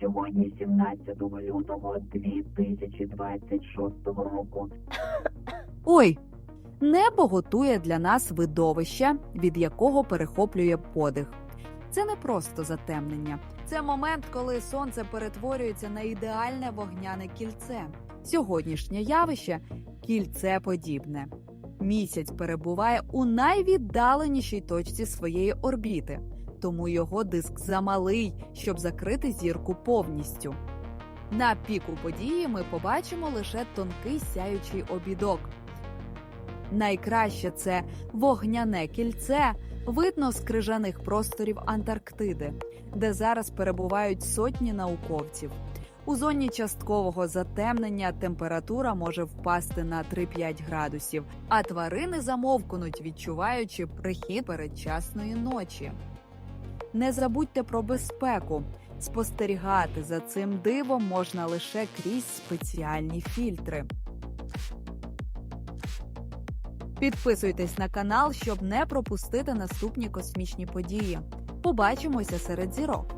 сьогодні 17 лютого 2026 року. Ой, небо готує для нас видовище, від якого перехоплює подих. Це не просто затемнення, це момент, коли сонце перетворюється на ідеальне вогняне кільце. Сьогоднішнє явище кільце подібне. Місяць перебуває у найвіддаленішій точці своєї орбіти, тому його диск замалий, щоб закрити зірку повністю. На піку події ми побачимо лише тонкий сяючий обідок. Найкраще це вогняне кільце, видно з крижаних просторів Антарктиди, де зараз перебувають сотні науковців. У зоні часткового затемнення температура може впасти на 3-5 градусів, а тварини замовкнуть, відчуваючи прихід передчасної ночі. Не забудьте про безпеку. Спостерігати за цим дивом можна лише крізь спеціальні фільтри. Підписуйтесь на канал, щоб не пропустити наступні космічні події. Побачимося серед зірок.